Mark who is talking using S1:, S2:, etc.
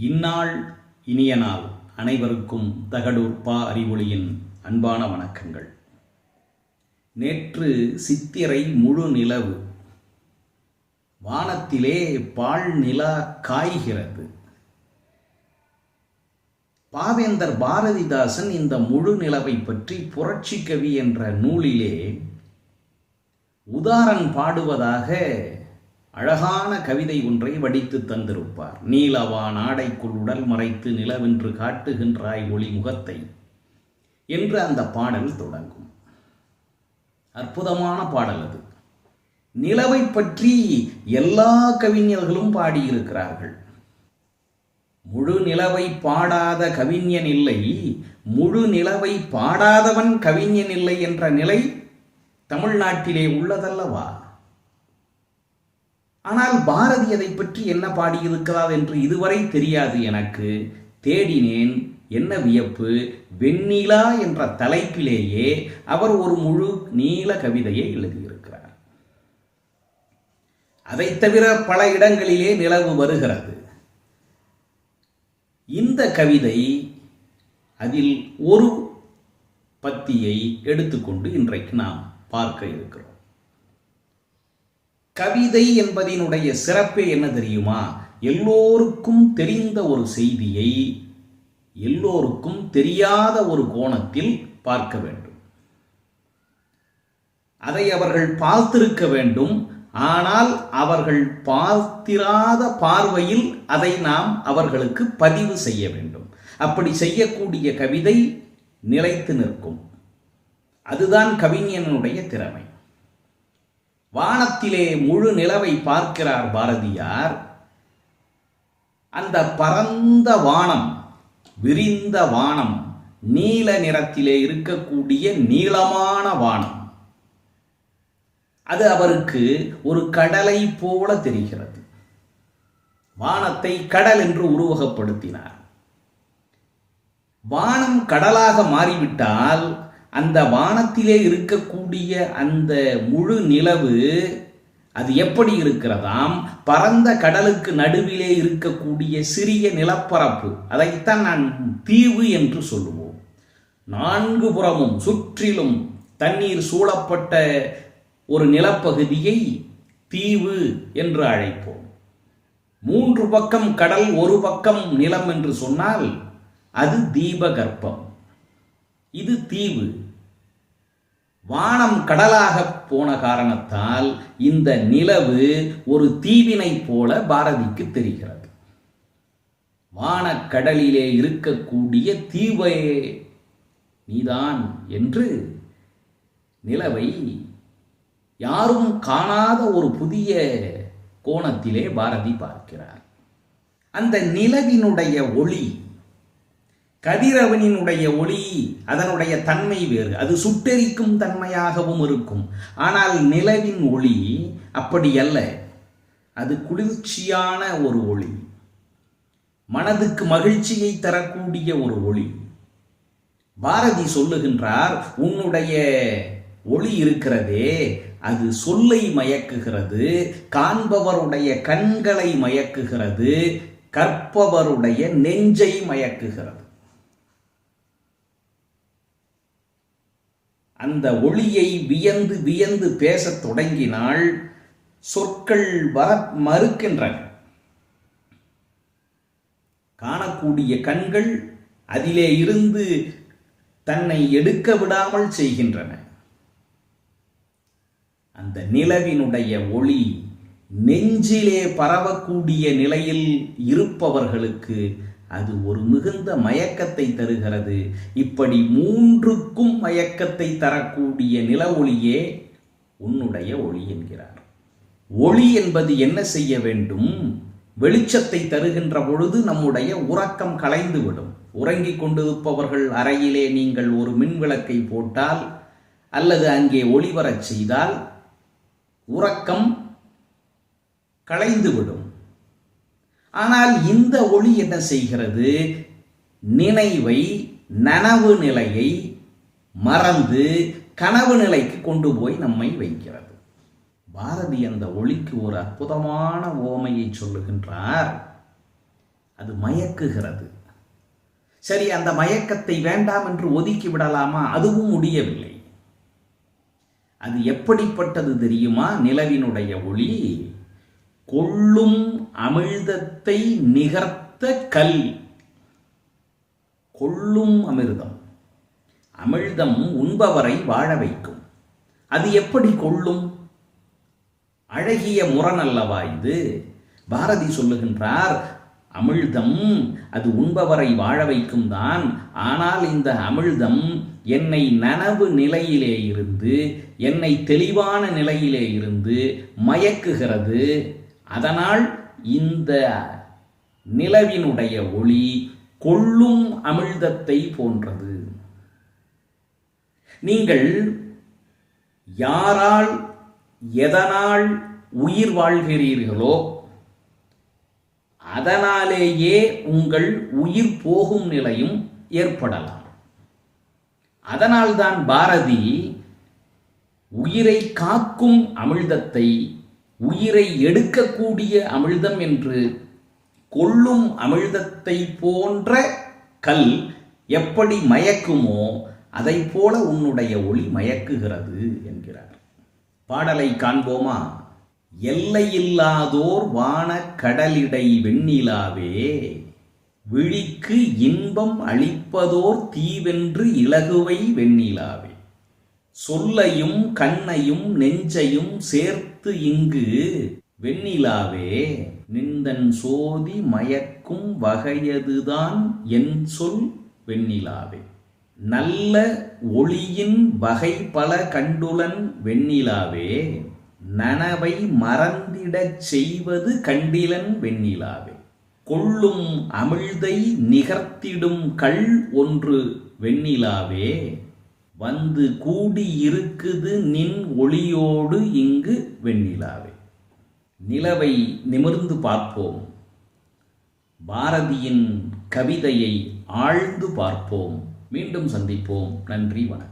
S1: இந்நாள் இனிய நாள் அனைவருக்கும் தகடூர் பா அறிவொளியின் அன்பான வணக்கங்கள். நேற்று சித்திரை முழு நிலவு. வானத்திலே பால் நிலா காய்கிறது. பாவேந்தர் பாரதிதாசன் இந்த முழு நிலவை பற்றி புரட்சி கவி என்ற நூலிலே உதாரன் பாடுவதாக அழகான கவிதை ஒன்றை வடித்து தந்திருப்பார். நீலவா நாடைக்குள் உடல் மறைத்து நிலவென்று காட்டுகின்றாய் ஒளி முகத்தை என்று அந்த பாடல் தொடங்கும். அற்புதமான பாடல் அது. நிலவை பற்றி எல்லா கவிஞர்களும் பாடியிருக்கிறார்கள். முழு நிலவை பாடாத கவிஞன் இல்லை முழு நிலவை பாடாதவன் கவிஞன் இல்லை என்ற நிலை தமிழ்நாட்டிலே உள்ளதல்லவா? ஆனால் பாரதி அதை பற்றி என்ன பாடியிருக்கிறார் என்று இதுவரை தெரியாது எனக்கு. தேடினேன் என்ன வியப்பு வெண்ணிலா என்ற தலைப்பிலேயே அவர் ஒரு முழு நீல கவிதையை எழுதியிருக்கிறார். அதைத் தவிர பல இடங்களிலே நிலவு வருகிறது. இந்த கவிதை அதில் ஒரு பத்தியை எடுத்துக்கொண்டு இன்றைக்கு நாம் பார்க்க இருக்கிறோம். கவிதை என்பதினுடைய சிறப்பே என்ன தெரியுமா? எல்லோருக்கும் தெரிந்த ஒரு செய்தியை எல்லோருக்கும் தெரியாத ஒரு கோணத்தில் பார்க்க வேண்டும். அதை அவர்கள் பார்த்திருக்க வேண்டும். ஆனால் அவர்கள் பார்த்திராத பார்வையில் அதை நாம் அவர்களுக்கு பதிவு செய்ய வேண்டும். அப்படி செய்யக்கூடிய கவிதை நிலைத்து நிற்கும். அதுதான் கவிஞனுடைய திறமை. வானத்திலே முழு நிலவை பார்க்கிறார் பாரதியார். அந்த பரந்த வானம் விரிந்த வானம் நீல நிறத்திலே இருக்கக்கூடிய நீளமான வானம். அது அவருக்கு ஒரு கடலை போல தெரிகிறது. வானத்தை கடல் என்று உருவகப்படுத்தினார். வானம் கடலாக மாறிவிட்டால் அந்த வானத்திலே இருக்கக்கூடிய அந்த முழு நிலவு அது எப்படி இருக்கிறதாம்? பரந்த கடலுக்கு நடுவிலே இருக்கக்கூடிய சிறிய நிலப்பரப்பு. அதைத்தான் நான் தீவு என்று சொல்லுவோம். நான்கு புறமும் சுற்றிலும் தண்ணீர் சூழப்பட்ட ஒரு நிலப்பகுதியை தீவு என்று அழைப்போம். மூன்று பக்கம் கடல் ஒரு பக்கம் நிலம் என்று சொன்னால் அது தீபகற்பம். இது தீவு. வானம் கடலாக போன காரணத்தால் இந்த நிலவு ஒரு தீவினை போல பாரதிக்கு தெரிகிறது. வானக்கடலிலே இருக்கக்கூடிய தீவை நீதான் என்று நிலவை யாரும் காணாத ஒரு புதிய கோணத்திலே பாரதி பார்க்கிறார். அந்த நிலவினுடைய ஒளி கதிரவனினுடைய ஒளி அதனுடைய தன்மை வேறு. அது சுட்டெரிக்கும் தன்மையாகவும் இருக்கும். ஆனால் நிலவின் ஒளி அப்படி அல்ல. அது குளிர்ச்சியான ஒரு ஒளி. மனதுக்கு மகிழ்ச்சியை தரக்கூடிய ஒரு ஒளி. பாரதி சொல்லுகின்றார் உன்னுடைய ஒளி இருக்கிறதே அது சொல்லை மயக்குகிறது காண்பவருடைய கண்களை மயக்குகிறது கற்பவருடைய நெஞ்சை மயக்குகிறது. அந்த ஒளியை வியந்து வியந்து பேசத் தொடங்கினால் சொற்கள் வர மறுக்கின்றன. காணக்கூடிய கண்கள் அதிலே இருந்து தன்னை எடுக்க விடாமல் செய்கின்றன. அந்த நிலவினுடைய ஒளி நெஞ்சிலே பரவக்கூடிய நிலையில் இருப்பவர்களுக்கு அது ஒரு மிகுந்த மயக்கத்தை தருகிறது. இப்படி மூன்றுக்கும் மயக்கத்தை தரக்கூடிய நில ஒளியே உன்னுடைய ஒளி என்கிறார். ஒளி என்பது என்ன செய்ய வேண்டும்? வெளிச்சத்தை தருகின்ற பொழுது நம்முடைய உறக்கம் கலைந்துவிடும். உறங்கிக் கொண்டிருப்பவர்கள் அறையிலே நீங்கள் ஒரு மின்விளக்கை போட்டால் அல்லது அங்கே ஒளிவரச் செய்தால் உறக்கம் களைந்துவிடும் ஆனால் இந்த ஒளி என்ன செய்கிறது? நினைவை நனவு நிலையை மறந்து கனவு நிலைக்கு கொண்டு போய் நம்மை வைக்கிறது. பாரதி அந்த ஒளிக்கு ஒரு அற்புதமான ஓமையை சொல்லுகின்றார். அது மயக்குகிறது. சரி அந்த மயக்கத்தை வேண்டாம் என்று ஒதுக்கி விடலாமா? அதுவும் முடியவில்லை. அது எப்படிப்பட்டது தெரியுமா? நிலவினுடைய ஒளி. கொள்ளும் அமிழ்தத்தை நிகர்த்த கல். கொள்ளும் அமிர்தம். அமிழ்தம் உண்பவரை வாழ வைக்கும். அது எப்படி கொள்ளும்? அழகிய முரண் அல்லவா இது? பாரதி சொல்லுகின்றார் அமிழ்தம் அது உண்பவரை வாழ வைக்கும் தான். ஆனால் இந்த அமிழ்தம் என்னை நனவு நிலையிலே இருந்து என்னை தெளிவான நிலையிலே இருந்து மயக்குகிறது. அதனால் இந்த நிலவினுடைய ஒளி கொள்ளும் அமிழ்தத்தை போன்றது. நீங்கள் யாரால் எதனால் உயிர் வாழ்கிறீர்களோ அதனாலேயே உங்கள் உயிர் போகும் நிலையும் ஏற்படலாம். அதனால்தான் பாரதி உயிரை காக்கும் அமிழ்தத்தை உயிரை எடுக்கக்கூடிய அமிழ்தம் என்று கொள்ளும் அமிழ்தத்தை போன்ற கல் எப்படி மயக்குமோ அதை போல உன்னுடைய ஒளி மயக்குகிறது என்கிறார். பாடலை காண்போமா? எல்லையில்லாதோர் வான கடலிடை வெண்ணிலாவே விழிக்கு இன்பம் அளிப்பதோர் தீவென்று இலகுவை வெண்ணிலாவே. சொல்லையும் கண்ணையும் நெஞ்சையும் சேர்த்து இங்கு வெண்ணிலாவே நிந்தன் சோதி மயக்கும் வகையதுதான் என் சொல் வெண்ணிலாவே. நல்ல ஒளியின் வகை பல கண்டுலன் வெண்ணிலாவே நனவை மறந்திடச் செய்வது கண்டிலன் வெண்ணிலாவே. கொள்ளும் அமிழ்தை நிகர்த்திடும் கள் ஒன்று வெண்ணிலாவே வந்து கூடி இருக்குது நின் ஒளியோடு இங்கு வெண்ணிலாவே. நிலவை நிமிர்ந்து பார்ப்போம். பாரதியின் கவிதையை ஆழ்ந்து பார்ப்போம். மீண்டும் சந்திப்போம். நன்றி வணக்கம்.